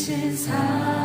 되신 사랑